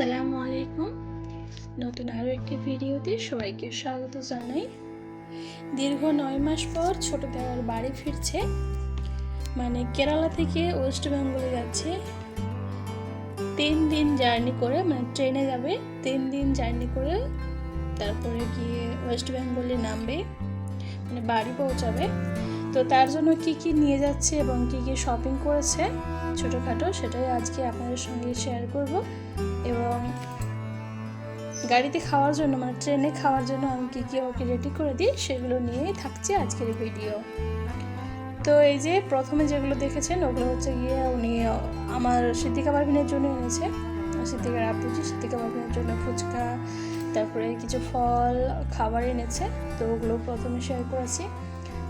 আসসালামু আলাইকুম। নতুন আরও একটি ভিডিওতে সবাইকে স্বাগত জানাই। দীর্ঘ নয় মাস পর ছোট দেওয়ার বাড়ি ফিরছে। মানে কেরালা থেকে ওয়েস্ট বেঙ্গলে যাচ্ছে। তিন দিন জার্নি করে মানে ট্রেনে যাবে, তিন দিন জার্নি করে তারপরে গিয়ে ওয়েস্ট বেঙ্গলে নামবে মানে বাড়ি পৌঁছাবে। তো তার জন্য কি কি নিয়ে যাচ্ছে এবং কি কি শপিং করেছে ছোটোখাটো সেটাই আজকে আপনাদের সঙ্গে শেয়ার করব এবং গাড়িতে খাওয়ার জন্য মানে ট্রেনে খাওয়ার জন্য আমি কী কী ওকে রেডি করে দিই সেগুলো নিয়েই থাকছে আজকের ভিডিও তো এই যে প্রথমে যেগুলো দেখেছেন ওগুলো হচ্ছে গিয়ে উনি আমার সিদ্দিকা বারবিনের জন্য এনেছে। সিদ্দিকার আপুজি সিদ্দিকা বারবিনের জন্য ফুচকা, তারপরে কিছু ফল, খাবার এনেছে। তো ওগুলো প্রথমে শেয়ার করেছি।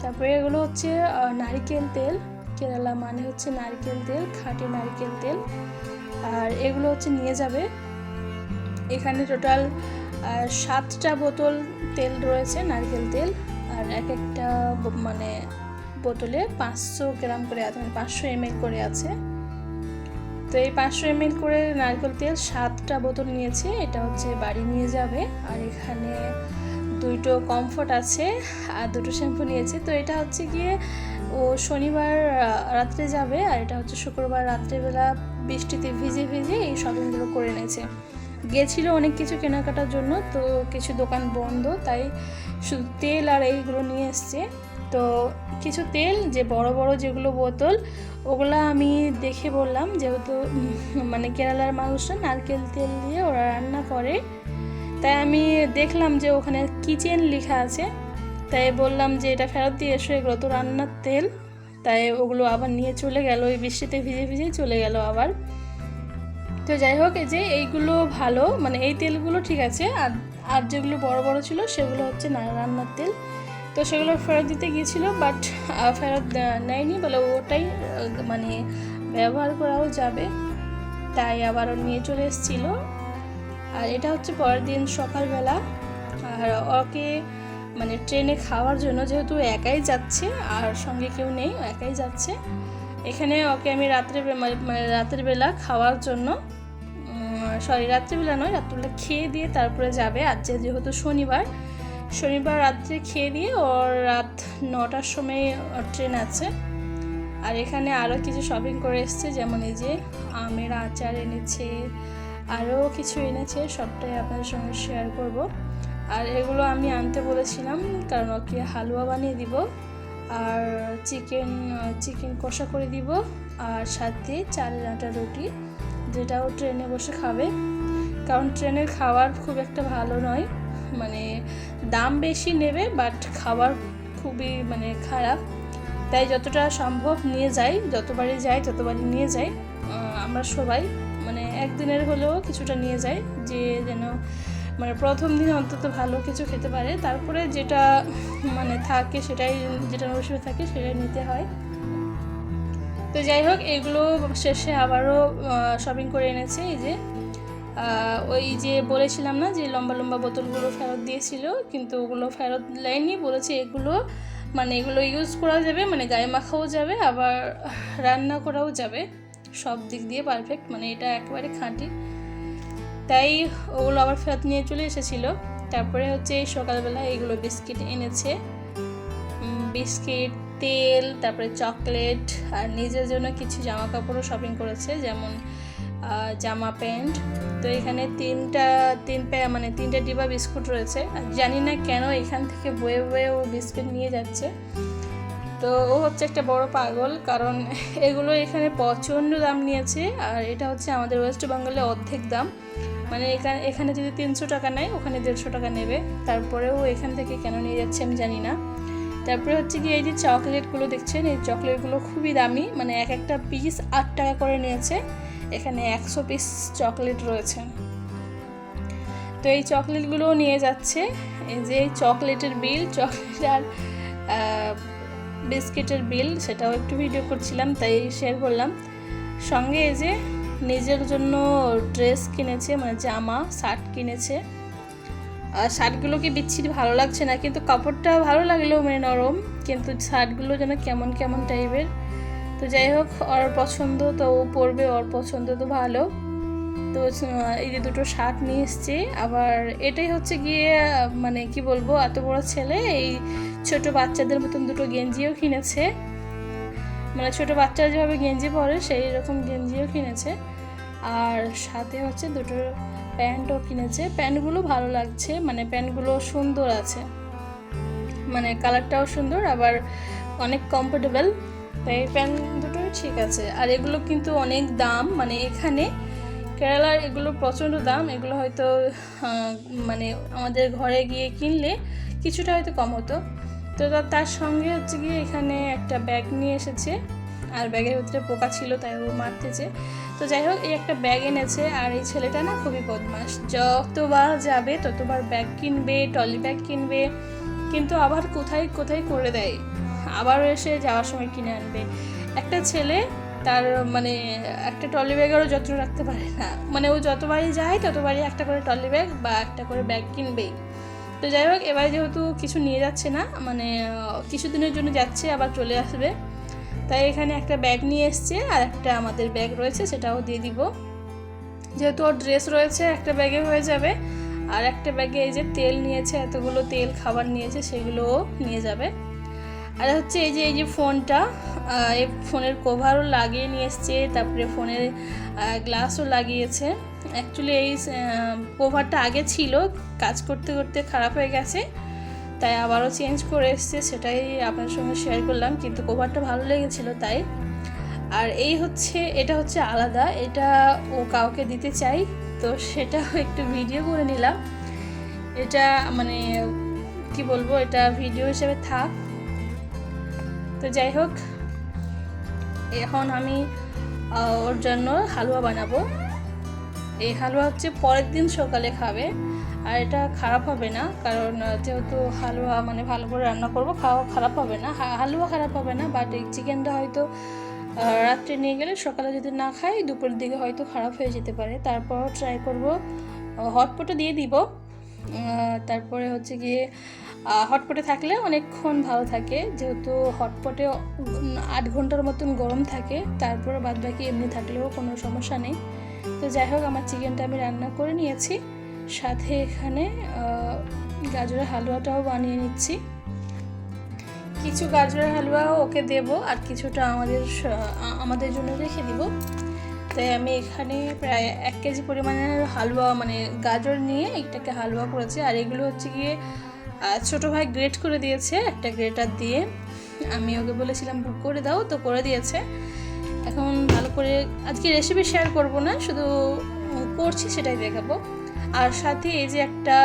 তারপরে এগুলো হচ্ছে নারকেল তেল। কেরালা মানে হচ্ছে নারকেল তেল, খাঁটি নারকেল তেল। আর এগুলো হচ্ছে নিয়ে যাবে। এখানে টোটাল সাতটা বোতল তেল রয়েছে নারকেল তেল। আর এক একটা মানে বোতলে পাঁচশো গ্রাম করে আছে মানে পাঁচশো এমএল করে আছে। তো এই পাঁচশো এমএল করে নারকেল তেল সাতটা বোতল নিয়েছে। এটা হচ্ছে বাড়ি নিয়ে যাবে। আর এখানে দুটো কমফোর্ট আছে আর দুটো শ্যাম্পু নিয়েছে। তো এটা হচ্ছে গিয়ে, ও শনিবার রাত্রে যাবে আর এটা হচ্ছে শুক্রবার রাত্রেবেলা বৃষ্টিতে ভিজে ভিজে এই শপিংগুলো করে এনেছে। গেছিল অনেক কিছু কেনাকাটার জন্য, তো কিছু দোকান বন্ধ, তাই শুধু তেল আর এইগুলো নিয়ে এসছে। তো কিছু তেল, যে বড় বড় যেগুলো বোতল, ওগুলো আমি দেখে বললাম, যেহেতু মানে কেরালার মানুষরা নারকেল তেল দিয়ে ওরা রান্না করে। তাই আমি দেখলাম যে ওখানে কিচেন লেখা আছে। তাই বললাম যে এটা ফেরত দিয়ে এসো, এগুলো তো রান্নার তেল। তাই ওগুলো আবার নিয়ে চলে গেল, ওই বৃষ্টিতে ভিজে ভিজে চলে গেল আবার। তো যাই হোক যে এইগুলো ভালো মানে এই তেলগুলো ঠিক আছে। আর আর যেগুলো বড় বড় ছিল, সেগুলো হচ্ছে না, রান্নার তেল। তো সেগুলো ফেরত দিতে গিয়েছিল, বাট ফেরত নেয়নি, বলে ওটাই মানে ব্যবহার করাও যাবে। তাই আবারও নিয়ে চলে এসেছিল। আর এটা হচ্ছে পরের দিন সকালবেলা। আর ওকে মানে ট্রেনে খাওয়ার জন্য যেহেতু একাই যাচ্ছে, আর সঙ্গে কেউ নেই একাই যাচ্ছে, এখানে ওকে আমি রাত্রে মানে মানে রাতের বেলা খাওয়ার জন্য সরি রাত্রিবেলা নয়, রাত্রিবেলা খেয়ে দিয়ে তারপরে যাবে। আজ যেহেতু শনিবার শনিবার রাত্রে খেয়ে দিয়ে ওর রাত নটার সময় ট্রেন আছে। আর এখানে আরও কিছু শপিং করে এসছে, যেমন এই যে আমের আচার এনেছে আরও কিছু এনেছে, সবটাই আপনাদের সঙ্গে শেয়ার করব। আর এগুলো আমি আনতে বলেছিলাম, কারণ ওকে হালুয়া বানিয়ে দিব, আর চিকেন চিকেন কষা করে দিব, আর সাথে চালের আটা রুটি, যেটাও ট্রেনে বসে খাবে। কারণ ট্রেনের খাবার খুব একটা ভালো নয় মানে দাম বেশি নেবে বাট খাবার খুবই মানে খারাপ। তাই যতটা সম্ভব নিয়ে যাই যতবারই যাই ততবারই নিয়ে যাই আমরা সবাই। একদিনের হলেও কিছুটা নিয়ে যাই যে যেন মানে প্রথম দিন অন্তত ভালো কিছু খেতে পারে। তারপরে যেটা মানে থাকে সেটাই, যেটা নরসিমে থাকে সেটাই নিতে হয়। তো যাই হোক, এগুলো শেষে আবারও শপিং করে এনেছে। এই যে ওই যে বলেছিলাম না যে লম্বা লম্বা বোতলগুলো ফেরত দিয়েছিল, কিন্তু ওগুলো ফেরত দেয়নি। বলেছে এগুলো মানে এগুলো ইউজ করা যাবে মানে গায়ে মাখাও যাবে, আবার রান্না করাও যাবে। সব দিক দিয়ে পারফেক্ট মানে এটা একেবারে খাঁটি। তাই ওগুলো আবার ফেরত নিয়ে চলে এসেছিল। তারপরে হচ্ছে এই সকালবেলা এইগুলো বিস্কিট এনেছে। বিস্কিট, তেল, তারপরে চকলেট, আর নিজের জন্য কিছু জামা কাপড়ও শপিং করেছে, যেমন জামা প্যান্ট। তো এখানে তিনটা, তিন মানে তিনটা ডিবা বিস্কুট রয়েছে। জানি না কেন এখান থেকে বয়ে বয়ে ও বিস্কুট নিয়ে যাচ্ছে। তো ও হচ্ছে একটা বড় পাগল, কারণ এগুলো এখানে প্রচণ্ড দাম নিয়েছে, আর এটা হচ্ছে আমাদের ওয়েস্ট বেঙ্গলে অর্ধেক দাম। মানে এখানে এখানে যদি তিনশো টাকা নেয়, ওখানে দেড়শো টাকা নেবে। তারপরেও এখান থেকে কেন নিয়ে যাচ্ছে আমি জানি না। তারপরে হচ্ছে কি এই যে চকলেটগুলো দেখছেন, এই চকলেটগুলো খুবই দামি মানে এক একটা পিস আট টাকা করে নিয়েছে। এখানে একশো পিস চকলেট রয়েছে। তো এই চকলেটগুলোও নিয়ে যাচ্ছে। এই যে চকলেটের বিল, চকলেট আর বিস্কিটের বিল, সেটাও একটু ভিডিও করছিলাম, তাই শেয়ার করলাম। সঙ্গে এই যে নিজের জন্য ড্রেস কিনেছে মানে জামা শার্ট কিনেছে। আর শার্টগুলো কি বিচ্ছিরি ভালো লাগছে না, কিন্তু কাপড়টা ভালো লাগলেও মানে নরম, কিন্তু শার্টগুলো যেন কেমন কেমন টাইপের। তো যাই হোক, ওর পছন্দ তো ও পরবে, ওর পছন্দ তো ভালো। তো এই যে দুটো শার্ট নিয়ে এসছে। আবার এটাই হচ্ছে গিয়ে মানে কি বলব, এত বড় ছেলে, এই ছোট বাচ্চাদের মতন দুটো গেঞ্জিও কিনেছে। মানে ছোট বাচ্চারা যেভাবে গেঞ্জি পরে, সেই রকম গেঞ্জিও কিনেছে। আর সাথে হচ্ছে দুটো প্যান্টও কিনেছে। প্যান্টগুলো ভালো লাগছে মানে প্যান্টগুলো সুন্দর আছে। মানে কালারটাও সুন্দর, আবার অনেক কমফোর্টেবল তাই এই প্যান্ট দুটোই ঠিক আছে। আর এগুলো কিন্তু অনেক দাম মানে এখানে কেরালার এগুলো প্রচণ্ড দাম। এগুলো হয়তো মানে আমাদের ঘরে গিয়ে কিনলে কিছুটা হয়তো কম হতো। তো তার সঙ্গে হচ্ছে গিয়ে এখানে একটা ব্যাগ নিয়ে এসেছে। আর ব্যাগের ভিতরে পোকা ছিল, তাই ও মারতেছে। তো যাই হোক, এই একটা ব্যাগ এনেছে, আর এই ছেলেটা না খুবই বদমাস যতবার যাবে, ততবার ব্যাগ কিনবে টলি ব্যাগ কিনবে। কিন্তু আবার কোথায় কোথায় করে দেয়? আবার এসে যাওয়ার সময় কিনে আনবে। একটা ছেলে তার মানে একটা টলি ব্যাগেরও যত্ন রাখতে পারে না। মানে ও যতবারই যায়, ততবারই একটা করে টলি ব্যাগ বা একটা করে ব্যাগ কিনবেই। তো যাই হোক, এবার যেহেতু কিছু নিয়ে যাচ্ছে না মানে কিছুদিনের জন্য যাচ্ছে, আবার চলে আসবে। তাই এখানে একটা ব্যাগ নিয়ে এসছে, আর একটা আমাদের ব্যাগ রয়েছে, সেটাও দিয়ে দিব। যেহেতু ওর ড্রেস রয়েছে, একটা ব্যাগে হয়ে যাবে। আর একটা ব্যাগে এই যে তেল নিয়েছে, এতগুলো তেল খাবার নিয়েছে, সেগুলোও নিয়ে যাবে। আর হচ্ছে এই যে এই যে ফোনটা এই ফোনের কভারও লাগিয়ে নিয়ে এসছে, তারপরে ফোনের গ্লাসও লাগিয়েছে। অ্যাকচুয়ালি এই কভারটা আগে ছিল, কাজ করতে করতে খারাপ হয়ে গেছে, তাই আবারও চেঞ্জ করে এসছে, সেটাই আপনার সঙ্গে শেয়ার করলাম, কিন্তু কভারটা ভালো লেগেছিল তাই। আর এই হচ্ছে, এটা হচ্ছে আলাদা, এটা ও কাউকে দিতে চাই, তো সেটাও একটু ভিডিও করে নিলাম। এটা মানে কি বলব, এটা ভিডিও হিসেবে থাক। তো যাই হোক, এখন আমি ওর জন্য হালুয়া বানাবো। এই হালুয়া হচ্ছে পরের দিন সকালে খাবে, আর এটা খারাপ হবে না, কারণ যেহেতু হালুয়া মানে ভালো করে রান্না করব, খাওয়া খারাপ হবে না। হালুয়া খারাপ হবে না বাট এই চিকেনটা হয়তো রাত্রে নিয়ে গেলে সকালে যদি না খাই, দুপুরের দিকে হয়তো খারাপ হয়ে যেতে পারে। তারপর ট্রাই করব হটপটে দিয়ে দিব। তারপরে হচ্ছে গিয়ে হটপটে থাকলে অনেকক্ষণ ভালো থাকে। যেহেতু হটপটে আট ঘণ্টার মতন গরম থাকে, তারপরে বাদ বাকি এমনি থাকলেও কোনো সমস্যা নেই। তো যাই হোক, আমার চিকেনটা আমি রান্না করে নিয়েছি। সাথে এখানে গাজরের হালুয়াটাও বানিয়ে নিচ্ছি। কিছু গাজরের হালুয়া ওকে দেব, আর কিছুটা আমাদের আমাদের জন্য রেখে দিব। তাই আমি এখানে প্রায় এক কেজি পরিমাণের হালুয়া মানে গাজর নিয়ে একটাকে হালুয়া করেছি। আর এগুলো হচ্ছে গিয়ে ছোটো ভাই গ্রেট করে দিয়েছে, একটা গ্রেটার দিয়ে। আমি ওকে বলেছিলাম বুক করে দাও। তো করে দিয়েছে। এখন ভালো করে আজকে রেসিপি শেয়ার করব না, শুধু করছি সেটাই দেখাবো। আর সাথে এই যে একটা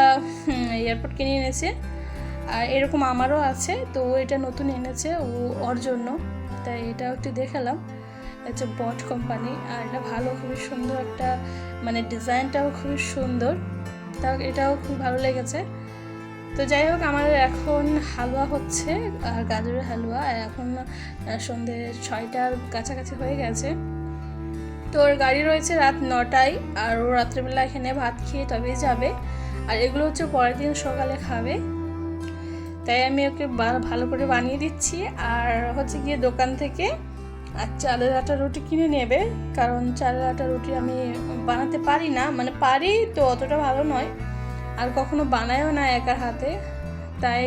এয়ারপোর্ট কিনে এনেছে। আর এরকম আমারও আছে, তো এটা নতুন এনেছে, ও ওর জন্য। তাই এটাও একটু দেখালাম। হচ্ছে বট কোম্পানি আর এটা ভালো, খুবই সুন্দর একটা মানে ডিজাইনটাও খুবই সুন্দর। তাও এটাও খুব ভালো লেগেছে। তো যাই হোক, আমার এখন হালুয়া হচ্ছে, আর গাজরের হালুয়া, আর এখন সন্ধে ছয়টার কাছাকাছি হয়ে গেছে। তো ওর গাড়ি রয়েছে রাত নটায়, আর ও রাত্রেবেলা এখানে ভাত খেয়ে তবেই যাবে। আর এগুলো হচ্ছে পরের দিন সকালে খাবে। তাই আমি ওকে ভালো করে বানিয়ে দিচ্ছি। আর হচ্ছে গিয়ে দোকান থেকে আর চালের আটা রুটি কিনে নেবে, কারণ চালের আটা রুটি আমি বানাতে পারি না। মানে পারি তো অতটা ভালো নয়, আর কখনো বানায়ও না একার হাতে। তাই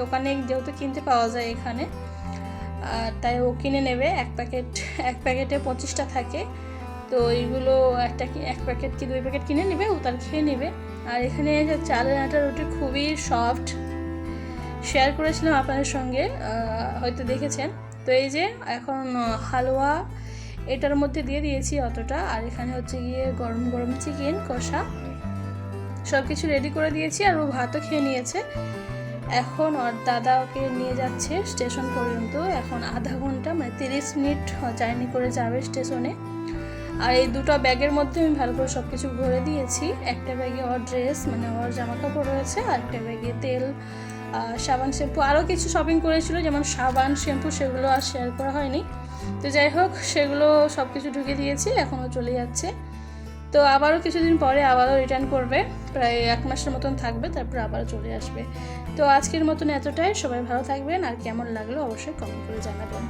দোকানে যেহেতু কিনতে পাওয়া যায় এখানে আর তাই ও কিনে নেবে। এক প্যাকেট, এক প্যাকেটে পঁচিশটা থাকে, তো এইগুলো একটা এক প্যাকেট কি দুই প্যাকেট কিনে নেবে, ও তার খেয়ে নেবে। আর এখানে চালের আটা রুটি খুবই সফট। শেয়ার করেছিলাম আপনাদের সঙ্গে হয়তো দেখেছেন। তো এই যে এখন হালুয়া, এটার মধ্যে দিয়ে দিয়েছি অতটা। আর এখানে হচ্ছে গিয়ে গরম গরম চিকেন, কষা। সব কিছু রেডি করে দিয়েছি আর ও ভাতও খেয়ে নিয়েছে। এখন ওর দাদা ওকে নিয়ে যাচ্ছে স্টেশন পর্যন্ত। এখন আধা ঘণ্টা মানে তিরিশ মিনিট জার্নি করে যাবে স্টেশনে। আর এই দুটো ব্যাগের মধ্যে আমি ভালো করে সব কিছু ভরে দিয়েছি। একটা ব্যাগে ওর ড্রেস মানে ওর জামা কাপড় রয়েছে, আর একটা ব্যাগে তেল সাবান শ্যাম্পু আরও কিছু শপিং করেছিল, যেমন সাবান, শ্যাম্পু সেগুলো আর শেয়ার করা হয়নি। তো যাই হোক, সেগুলো সব কিছু ঢুকে দিয়েছি, এখনও চলে যাচ্ছে। তো আবারও কিছুদিন পরে আবারও রিটার্ন করবে, প্রায় এক মাসের মতন থাকবে, তারপর আবারও চলে আসবে। তো আজকের মতন এতটাই, সবাই ভালো থাকবেন, আর কেমন লাগল অবশ্যই কমেন্ট করে জানাবেন।